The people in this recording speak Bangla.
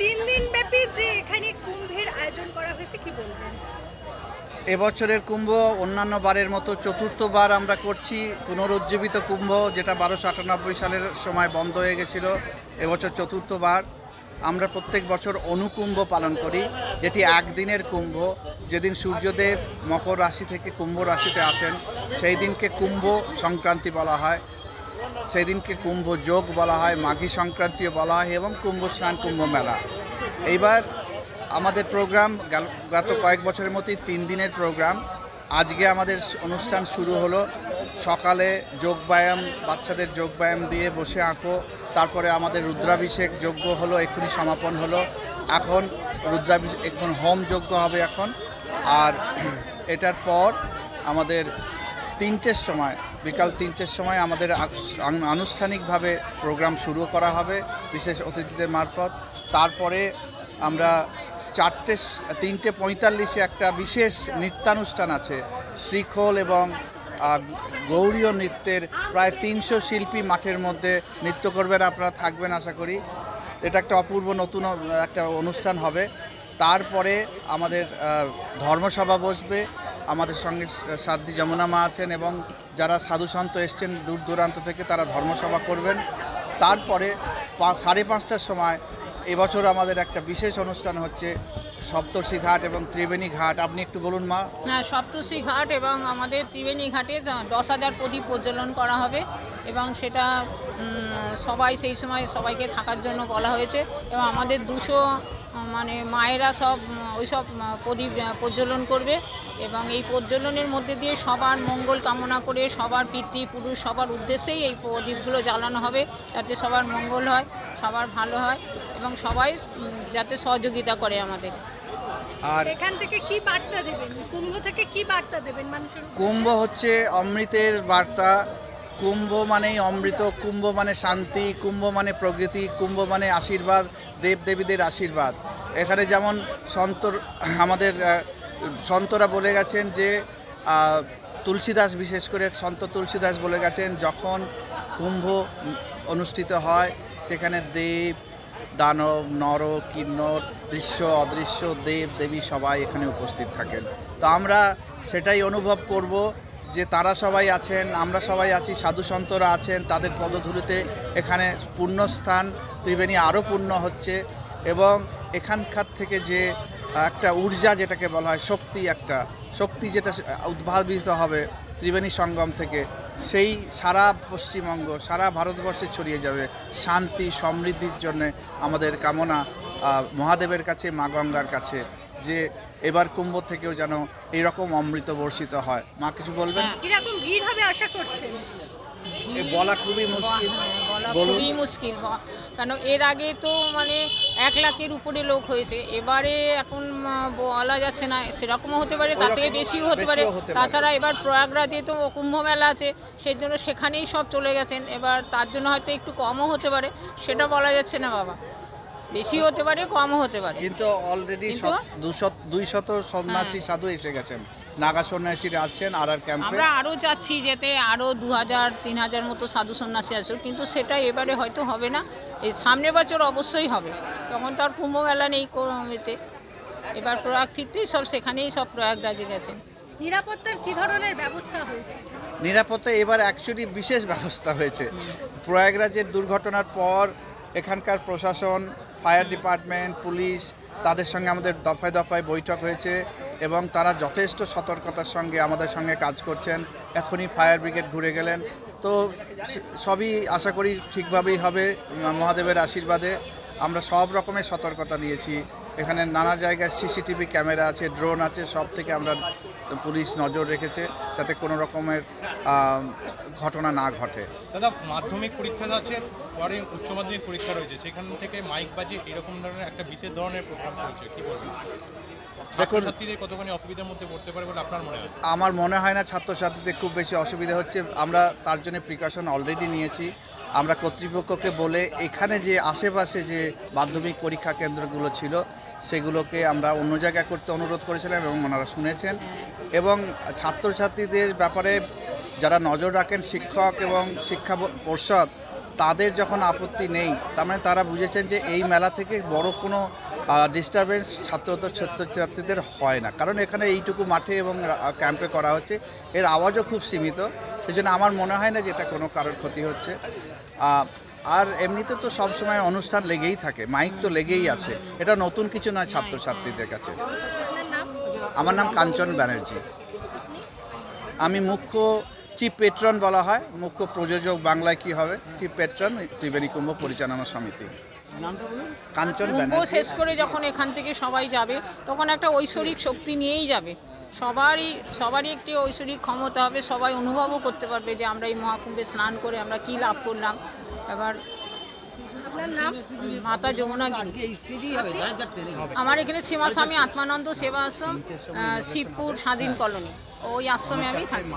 তিন দিন ব্যাপী যে এখানে কুম্ভের আয়োজন করা হয়েছে, কি বলবেন? এবছরের কুম্ভ অন্যান্য বারের মতো চতুর্থবার আমরা করছি। পুনরুজ্জীবিত কুম্ভ, যেটা বারোশো আটানব্বই সালের সময় বন্ধ হয়ে গেছিল, এবছর চতুর্থবার। আমরা প্রত্যেক বছর অনুকুম্ভ পালন করি, যেটি একদিনের কুম্ভ। যেদিন সূর্যদেব মকর রাশি থেকে কুম্ভ রাশিতে আসেন, সেই দিনকে কুম্ভ সংক্রান্তি বলা হয়। সেই দিনকে কুম্ভ যোগ বলা হয়, মাঘী সংক্রান্তিও বলা হয় এবং কুম্ভ স্নান, কুম্ভ মেলা। এইবার আমাদের প্রোগ্রাম গত কয়েক বছরের মতোই তিন দিনের প্রোগ্রাম। আজকে আমাদের অনুষ্ঠান শুরু হলো, সকালে যোগব্যায়াম, বাচ্চাদের যোগব্যায়াম দিয়ে বসে আঁকো, তারপরে আমাদের রুদ্রাভিষেক যজ্ঞ হলো, এক্ষুনি সমাপন হলো। এখন রুদ্রাভিষেক, এখন হোম যজ্ঞ হবে এখন। আর এটার পর আমাদের তিনটের সময় বিকাল তিনটের সময় আমাদের আনুষ্ঠানিকভাবে প্রোগ্রাম শুরু করা হবে বিশেষ অতিথিদের মারফত। তারপরে আমরা চারটে তিনটে পঁয়তাল্লিশে একটা বিশেষ নৃত্যানুষ্ঠান আছে, শ্রীখোল এবং গৌরীয় নৃত্যের প্রায় তিনশো শিল্পী মাঠের মধ্যে নৃত্য করবেন আপনারা থাকবেন আশা করি। এটা একটা অপূর্ব নতুন একটা অনুষ্ঠান হবে। তারপরে আমাদের ধর্মসভা বসবে। আমাদের সঙ্গে সাধ্বী যমুনা মা আছেন এবং যারা সাধু সন্ত এসছেন দূর দূরান্ত থেকে তারা ধর্মসভা করবেন। তারপরে সাড়ে পাঁচটার সময় এবছর আমাদের একটা বিশেষ অনুষ্ঠান হচ্ছে সপ্তর্ষি ঘাট এবং ত্রিবেণী ঘাট। আপনি একটু বলুন মা। হ্যাঁ সপ্তর্ষি ঘাট এবং আমাদের ত্রিবেণী ঘাটে দশ হাজার প্রদীপ প্রজ্বলন করা হবে এবং সেটা সবাই সেই সময় সবাইকে থাকার জন্য বলা হয়েছে এবং আমাদের দুশো মানে মায়েরা সব উম, ওই সব প্রদীপ প্রজ্বলন করবে এবং এই প্রজ্বলনের মধ্যে দিয়ে সবার মঙ্গল কামনা করে সবার পিতৃপুরুষ সবার উদ্দেশ্যেই এই প্রদীপগুলো জ্বালানো হবে যাতে সবার মঙ্গল হয় সবার ভালো হয় এবং সবাই যাতে সহযোগিতা করে আমাদের। আর এখান থেকে কি বার্তা দেবেন? কুম্ভ থেকে কি বার্তা দেবেন মানুষের কুম্ভ হচ্ছে অমৃতের বার্তা। কুম্ভ মানেই অমৃত, কুম্ভ মানে শান্তি, কুম্ভ মানে প্রগতি, কুম্ভ মানে আশীর্বাদ, দেবদেবীদের আশীর্বাদ। এখানে যেমন সন্তর, আমাদের সন্তরা বলে গেছেন যে তুলসীদাস বিশেষ করে সন্ত তুলসীদাস বলে গেছেন, যখন কুম্ভ অনুষ্ঠিত হয়, সেখানে দেব, দানব নর কিন্নর দৃশ্য, অদৃশ্য দেব দেবী সবাই এখানে উপস্থিত থাকেন। তো আমরা সেটাই অনুভব করব যে তারা সবাই আছেন, আমরা সবাই আছি, সাধু সন্তরা আছেন, তাদের পদধূলিতে এখানে পুণ্যস্থান ত্রিবেণী আরও পূর্ণ হচ্ছে এবং এখানকার থেকে যে একটা ঊর্জা যেটাকে বলা হয়, শক্তি একটা, শক্তি যেটা উদ্ভাবিত হবে ত্রিবেণী সঙ্গম থেকে, সেই সারা পশ্চিমবঙ্গ, সারা ভারতবর্ষে ছড়িয়ে যাবে শান্তি, সমৃদ্ধির জন্য আমাদের কামনা মহাদেবের কাছে, মা গঙ্গার কাছে, যে এবার কুম্ভ থেকেও যেন এইরকম অমৃত বর্ষিত হয়। মা কিছু বলবেন? হ্যাঁ। কীরকম ভিড় হবে আশা করছেন? বলা খুবই মুশকিল। খুবই মুশকিল কেন এর আগে তো মানে এক লাখের উপরে লোক হয়েছে। এবারে এখন বলা যাচ্ছে না সেরকমও হতে পারে তার থেকে বেশিও হতে পারে। বেশিও হতে পারে। তাছাড়া এবার প্রয়াগরাজে তো কুম্ভ মেলা আছে সেই জন্য সেখানেই সব চলে গেছেন। এবার তার জন্য হয়তো একটু কমও হতে পারে সেটা বলা যাচ্ছে না বাবা। বেশি হতে পারে কমও হতে পারে। কিন্তু অলরেডি কিন্তু- দুশো দুই শত সন্ন্যাসী সাধু এসে গেছেন। নাগা সন্ন্যাসীরা আসছেন আর আর ক্যাম্পে আমরা আরও চাচ্ছি যেতে আরও দু হাজার তিন হাজার মতো সাধু সন্ন্যাসী আসুক কিন্তু সেটা এবারে হয়তো হবে না। এই সামনের বছর অবশ্যই হবে। তখন তো আর কুম্ভ মেলা নেই কোনো এতে। এবার প্রয়াগ থিকতেই সব সেখানেই সব প্রয়াগরাজে গেছেন। নিরাপত্তার কি ধরনের ব্যবস্থা হয়েছে? নিরাপত্তা এবার অ্যাকচুয়ালি বিশেষ ব্যবস্থা হয়েছে। প্রয়াগরাজের দুর্ঘটনার পর এখানকার প্রশাসন ফায়ার ডিপার্টমেন্ট, পুলিশ তাদের সঙ্গে আমাদের দফায় দফায় বৈঠক হয়েছে এবং তারা যথেষ্ট সতর্কতার সঙ্গে আমাদের সঙ্গে কাজ করছেন। এখনই ফায়ার ব্রিগেড ঘুরে গেলেন। তো সবই আশা করি ঠিকভাবেই হবে মহাদেবের আশীর্বাদে। আমরা সব রকমের সতর্কতা নিয়েছি। এখানে নানা জায়গায় সিসিটিভি ক্যামেরা আছে, ড্রোন আছে, সব থেকে আমরা পুলিশ নজর রেখেছে যাতে কোনো রকমের ঘটনা না ঘটে। দাদা, মাধ্যমিক পরীক্ষা আছে, পরে উচ্চ মাধ্যমিক পরীক্ষা রয়েছে। সেখান থেকে মাইক বাজে এরকম ধরনের একটা বিশেষ ধরনের প্রোগ্রাম রয়েছে কী বলবেন? দেখুন কতখানি অসুবিধার মধ্যে পড়তে পারে বলে আপনার মনে হয়? আমার মনে হয় না ছাত্রছাত্রীদের খুব বেশি অসুবিধা হচ্ছে। আমরা তার জন্য প্রিকশন অলরেডি নিয়েছি। আমরা কর্তৃপক্ষকে বলে এখানে যে আশেপাশে যে মাধ্যমিক পরীক্ষা কেন্দ্রগুলো ছিল সেগুলোকে আমরা অন্য জায়গায় করতে অনুরোধ করেছিলাম এবং ওনারা শুনেছেন। এবং ছাত্রছাত্রীদের ব্যাপারে যারা নজর রাখেন শিক্ষক এবং শিক্ষা পর্ষদ তাদের যখন আপত্তি নেই, তার মানে তারা বুঝেছেন যে এই মেলা থেকে বড় কোনো ডিস্টারবেন্স ছাত্র ছাত্রছাত্রীদের হয় না। কারণ এখানে এইটুকু মাঠে এবং ক্যাম্পে করা হচ্ছে। এর আওয়াজও খুব সীমিত। সেই জন্য আমার মনে হয় না যে এটা কোনো কারোর ক্ষতি হচ্ছে। আর এমনিতে তো সবসময় অনুষ্ঠান লেগেই থাকে। মাইক তো লেগেই আছে। এটা নতুন কিছু নয় ছাত্রছাত্রীদের কাছে। আমার নাম কাঞ্চন ব্যানার্জি। আমি মুখ্য চিফ পেট্রন বলা হয়। মুখ্য প্রযোজক বাংলায় কি হবে? চিফ পেট্রন ত্রিবেণী কুম্ভ পরিচালনা সমিতি। কাঞ্চন কুম্ভ শেষ করে যখন এখান থেকে সবাই যাবে তখন একটা ঐশ্বরিক শক্তি নিয়েই যাবে। সবারই সবারই একটি ঐশ্বরিক ক্ষমতা হবে। সবাই অনুভবও করতে পারবে যে আমরা এই মহাকুম্ভে স্নান করে আমরা কি লাভ করলাম। এবার নাম? মাতা যমুনা আমার এখানে সীমাস্বামী আত্মানন্দ সেবা আশ্রম শিবপুর স্বাধীন কলোনি। ওই আশ্রমে আমি থাকি।